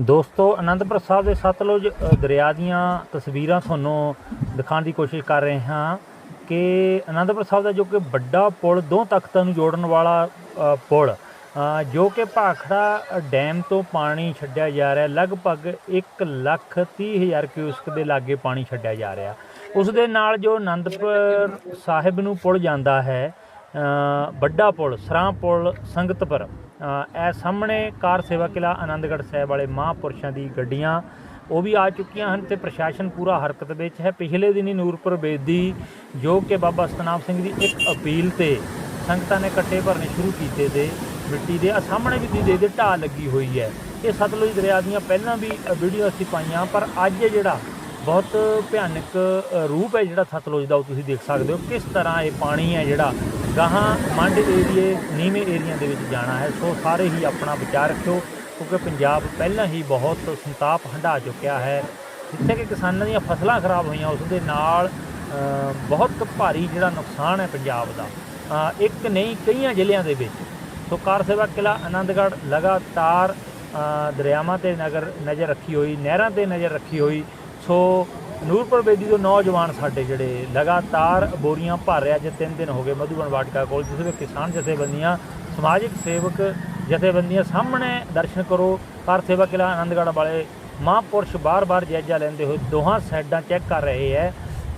ਦੋਸਤੋ, ਅਨੰਦਪੁਰ ਸਾਹਿਬ ਦੇ ਸਤਲੁਜ ਦਰਿਆ ਦੀਆਂ ਤਸਵੀਰਾਂ ਤੁਹਾਨੂੰ ਦਿਖਾਉਣ ਦੀ ਕੋਸ਼ਿਸ਼ ਕਰ ਰਹੇ ਹਾਂ ਕਿ ਅਨੰਦਪੁਰ ਸਾਹਿਬ ਦਾ ਜੋ ਕਿ ਵੱਡਾ ਪੁਲ, ਦੋ ਤਖਤਾਂ ਨੂੰ ਜੋੜਨ ਵਾਲਾ ਪੁਲ ਜੋ ਕਿ ਭਾਖੜਾ ਡੈਮ ਤੋਂ ਪਾਣੀ ਛੱਡਿਆ ਜਾ ਰਿਹਾ, ਲਗਭਗ 1 ਲੱਖ 30 ਹਜ਼ਾਰ ਕਿਊਸਕ ਦੇ ਲਾਗੇ ਪਾਣੀ ਛੱਡਿਆ ਜਾ ਰਿਹਾ। ਉਸ ਦੇ ਨਾਲ ਜੋ ਅਨੰਦਪੁਰ ਸਾਹਿਬ ਨੂੰ ਪੁਲ ਜਾਂਦਾ ਹੈ ਵੱਡਾ ਪੁਲ, ਸਰਾਂ ਪੁਲ, ਸੰਗਤਪੁਰ ਅ, ਇਹ ਸਾਹਮਣੇ ਕਾਰ ਸੇਵਾ ਕਿਲਾ ਆਨੰਦਗੜ੍ਹ ਸਾਹਿਬ ਵਾਲੇ ਮਹਾਂਪੁਰਸ਼ਾਂ ਦੀ ਗੱਡੀਆਂ ਉਹ ਵੀ ਆ ਚੁੱਕੀਆਂ ਹਨ ਤੇ ਪ੍ਰਸ਼ਾਸਨ ਪੂਰਾ ਹਰਕਤ ਵਿੱਚ ਹੈ। ਪਿਛਲੇ ਦਿਨੀ ਨੂਰਪੁਰ ਬੇਦੀ ਜੋ ਕਿ ਬਾਬਾ ਸਤਨਾਮ ਸਿੰਘ ਦੀ ਇੱਕ ਅਪੀਲ ਤੇ ਸੰਗਤਾਂ ਨੇ ਕੱਟੇ ਭਰਨੇ ਸ਼ੁਰੂ ਕੀਤੇ ਦੇ ਮਿੱਟੀ ਦੇ। ਆ ਸਾਹਮਣੇ ਵੀ ਦੀ ਦੇ ਢਾਹ ਲੱਗੀ ਹੋਈ ਹੈ। ਇਹ ਸਤਲੁਜ ਦਰਿਆ ਦੀਆਂ ਪਹਿਲਾਂ ਵੀ ਵੀਡੀਓ ਅਸੀਂ ਪਾਈਆਂ ਪਰ ਅੱਜ ਜਿਹੜਾ ਬਹੁਤ ਭਿਆਨਕ ਰੂਪ ਹੈ ਜਿਹੜਾ ਸਤਲੁਜ ਦਾ, ਉਹ ਤੁਸੀਂ ਦੇਖ ਸਕਦੇ ਹੋ। ਕਿਸ ਤਰ੍ਹਾਂ ਇਹ ਪਾਣੀ ਹੈ ਜਿਹੜਾ ਗਾਹਾਂ ਮੰਡ ਏਰੀਏ, ਨੀਵੇਂ ਏਰੀਆ ਦੇ ਵਿੱਚ ਜਾਣਾ ਹੈ। ਸੋ ਸਾਰੇ ਹੀ ਆਪਣਾ ਵਿਚਾਰ ਰੱਖਿਓ, ਕਿਉਂਕਿ ਪੰਜਾਬ ਪਹਿਲਾਂ ਹੀ ਬਹੁਤ ਸੰਤਾਪ ਹੰਢਾ ਚੁੱਕਿਆ ਹੈ। ਜਿੱਥੇ ਕਿ ਕਿਸਾਨਾਂ ਦੀਆਂ ਫਸਲਾਂ ਖਰਾਬ ਹੋਈਆਂ, ਉਸ ਦੇ ਨਾਲ ਬਹੁਤ ਭਾਰੀ ਜਿਹੜਾ ਨੁਕਸਾਨ ਹੈ ਪੰਜਾਬ ਦਾ। ਇੱਕ ਨਹੀਂ, ਕਈਆਂ ਜ਼ਿਲ੍ਹਿਆਂ ਦੇ ਵਿੱਚ। ਸੋ ਕਾਰ ਸੇਵਾ ਕਿਲਾ ਆਨੰਦਗੜ੍ਹ ਲਗਾਤਾਰ ਦਰਿਆਵਾਂ ਤੇ ਨਗਰ, ਨਜ਼ਰ ਰੱਖੀ ਹੋਈ, ਨਹਿਰਾਂ ਤੇ ਨਜ਼ਰ ਰੱਖੀ ਹੋਈ। ਸੋ ਨੂਰਪੁਰ ਬੇਦੀ ਤੋਂ ਨੌਜਵਾਨ ਸਾਡੇ ਜਿਹੜੇ ਲਗਾਤਾਰ ਬੋਰੀਆਂ ਭਰ ਰਿਹਾ ਜੇ ਤਿੰਨ ਦਿਨ ਹੋ ਗਏ ਮਧੂਬਨ ਵਾਟਕਾ ਕੋਲ, ਜਿਸ ਵਿੱਚ ਕਿਸਾਨ ਜਥੇਬੰਦੀਆਂ, ਸਮਾਜਿਕ ਸੇਵਕ ਜਥੇਬੰਦੀਆਂ ਸਾਹਮਣੇ ਦਰਸ਼ਨ ਕਰੋ। ਕਾਰ ਸੇਵਾ ਕਿਲਾ ਆਨੰਦਗੜ੍ਹ ਵਾਲੇ ਮਹਾਂਪੁਰਸ਼ ਬਾਰ-ਬਾਰ ਜਾਇਜ਼ਾ ਲੈਂਦੇ ਹੋਏ ਦੋਹਾਂ ਸਾਈਡਾਂ ਚੈੱਕ ਕਰ ਰਹੇ ਹੈ,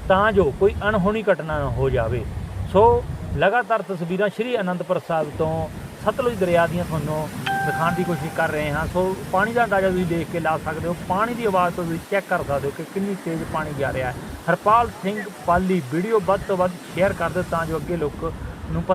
ਤਾਂ ਜੋ ਕੋਈ ਅਣਹੋਣੀ ਘਟਨਾ ਨਾ ਹੋ ਜਾਵੇ। ਸੋ ਲਗਾਤਾਰ ਤਸਵੀਰਾਂ ਸ਼੍ਰੀ ਅਨੰਦਪੁਰ ਸਾਹਿਬ ਤੋਂ ਸਤਲੁਜ ਦਰਿਆ ਦੀਆਂ ਤੁਹਾਨੂੰ ਦਿਖਾਉਣ ਦੀ ਕੋਸ਼ਿਸ਼ ਕਰ ਰਹੇ ਹਾਂ। ਸੋ ਪਾਣੀ ਦਾ ਅੰਦਾਜ਼ਾ ਤੁਸੀਂ ਦੇਖ ਕੇ ਲਾ ਸਕਦੇ ਹੋ। ਪਾਣੀ ਦੀ ਆਵਾਜ਼ ਤੋਂ ਵੀ ਚੈੱਕ ਕਰ ਸਕਦੇ ਹੋ ਕਿ ਕਿੰਨੀ ਤੇਜ਼ ਪਾਣੀ ਜਾ ਰਿਹਾ ਹੈ। ਹਰਪਾਲ ਸਿੰਘ ਪਾਲੀ ਵੀਡੀਓ ਵੱਧ ਤੋਂ ਵੱਧ ਸ਼ੇਅਰ ਕਰ ਦਿਓ ਤਾਂ ਜੋ ਅੱਗੇ ਲੋਕ ਨੂੰ ਪ-